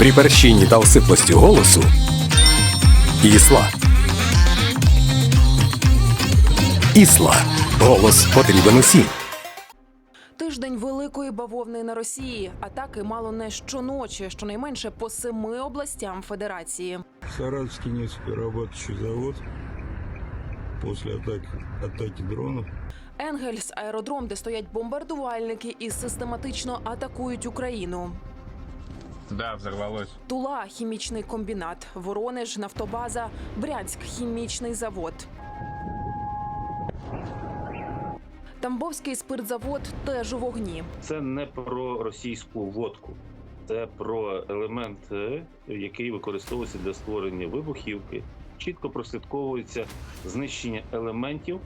При перщині та осиплості голосу Ісла. Ісла. Голос потрібен усім. Тиждень великої бавовни на Росії. Атаки мало не щоночі, щонайменше по семи областям федерації. Саратовский нефтеперерабатывающий завод после атаки, атаки дронов Енгельс аеродром, де стоять бомбардувальники і систематично атакують Україну. Да, взорвалось. Тула хімічний комбінат, Воронеж, Нафтобаза, Брянськ хімічний завод. Тамбовський спиртзавод теж у вогні. Це не про російську водку, це про елемент, е, який використовується для створення вибухівки. Чітко прослідковується знищення елементів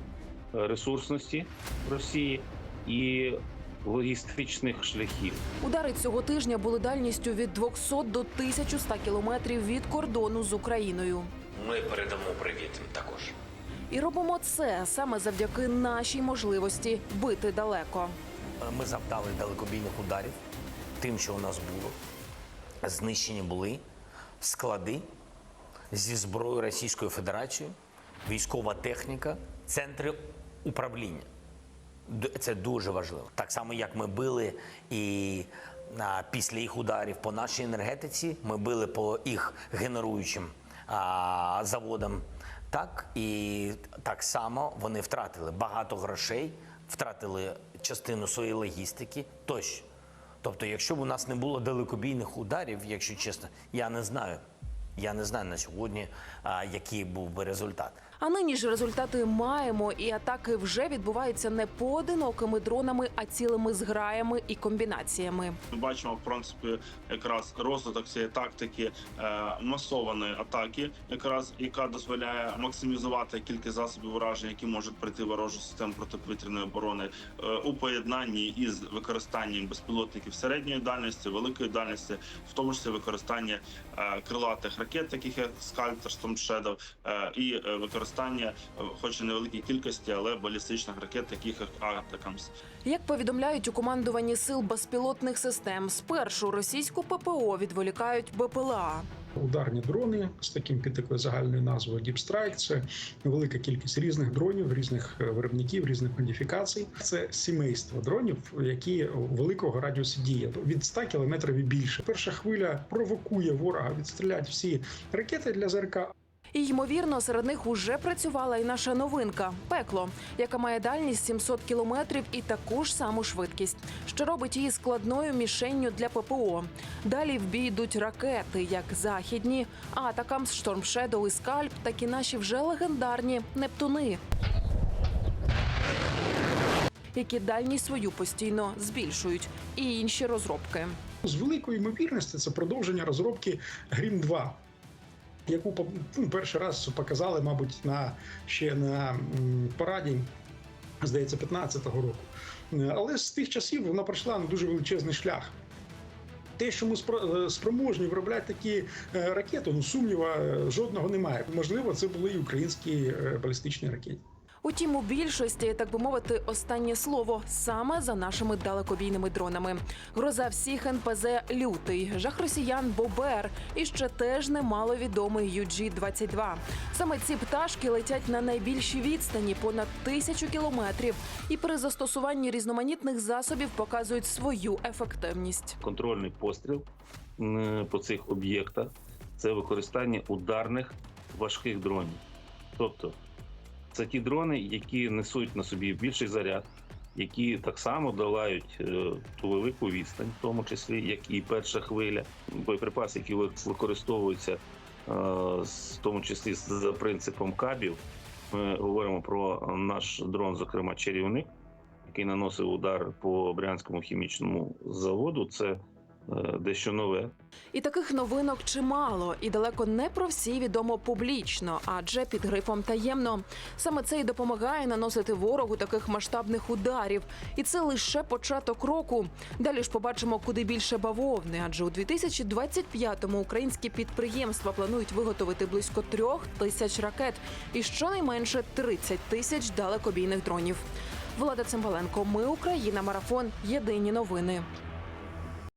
е, ресурсності Росії і логістичних шляхів. Удари цього тижня були дальністю від 200 до 1100 кілометрів від кордону з Україною. Ми передамо привіт також. І робимо це саме завдяки нашій можливості бити далеко. Ми завдали далекобійних ударів тим, що у нас було. Знищені були склади зі зброєю Російської Федерації, військова техніка, центри управління. Це дуже важливо. Так само, як ми били і після їх ударів по нашій енергетиці, ми били по їх генеруючим заводам. Так і так само вони втратили багато грошей, втратили частину своєї логістики тощо. Тобто, якщо б у нас не було далекобійних ударів, якщо чесно, я не знаю. Я не знаю на сьогодні, який був би результат. А нині ж результати маємо, і атаки вже відбуваються не поодинокими дронами, а цілими зграями і комбінаціями. Ми бачимо, в принципі, якраз розвиток цієї тактики е, масованої атаки, якраз яка дозволяє максимізувати кількість засобів ураження, які можуть прийти ворожу систему протиповітряної оборони е, у поєднанні із використанням безпілотників середньої дальності, великої дальності, в тому числі використання е, крилатих ракет, таких як Shadow, е, і е, використання, е, хоч і невеликій кількості, але балістичних ракет, таких як Атакамс. Як повідомляють у командуванні сил безпілотних систем, спершу російську ППО відволікають БПЛА. Ударні дрони з таким під такою загальною назвою Deep Strike. Це велика кількість різних дронів, різних е, виробників, різних модифікацій. Це сімейство дронів, які великого радіусу діє від 100 кілометрів і більше. Перша хвиля провокує ворога відстріляти всі ракети для ЗРК. І ймовірно, серед них уже працювала і наша новинка пекло, яка має дальність 700 кілометрів і таку ж саму швидкість, що робить її складною мішенню для ППО. Далі в бій йдуть ракети, як західні, Атакамс, Шторм Shadow і Скальп, так і наші вже легендарні Нептуни. Які дальність свою постійно збільшують, і інші розробки. З великою ймовірністю це продовження розробки Грім 2 яку ну, перший раз показали, мабуть, на ще на параді, здається, 15-го року. Е, Але з тих часів вона пройшла на дуже величезний шлях. Те, що ми е, спроможні виробляти такі е, ракети, ну сумніва жодного немає. Можливо, це були і українські балістичні ракети. Утім, у більшості, так би мовити, останнє слово саме за нашими далекобійними дронами. Гроза всіх НПЗ лютий, жах росіян Бобер і ще теж немало відомий UG-22. Саме ці пташки летять на найбільшій відстані понад тисячу кілометрів, і при застосуванні різноманітних засобів показують свою ефективність. Контрольний постріл по цих об'єктах це використання ударних важких дронів. Тобто це ті дрони, які несуть на собі більший заряд, які так само долають е, ту велику відстань, в тому числі, як і перша хвиля. Боєприпаси, які використовуються, е, в тому числі за принципом кабів. Ми говоримо про наш дрон, зокрема чарівник, який наносив удар по брянському хімічному заводу. Це дещо нове. І таких новинок чимало, і далеко не про всі відомо публічно, адже під грифом таємно. Саме це й допомагає наносити ворогу таких масштабних ударів. І це лише початок року. Далі ж побачимо куди більше бавовни, адже у 2025-му українські підприємства планують виготовити близько трьох тисяч ракет і щонайменше 30 тисяч далекобійних дронів. Влада Цимбаленко, ми Україна, марафон. Єдині новини.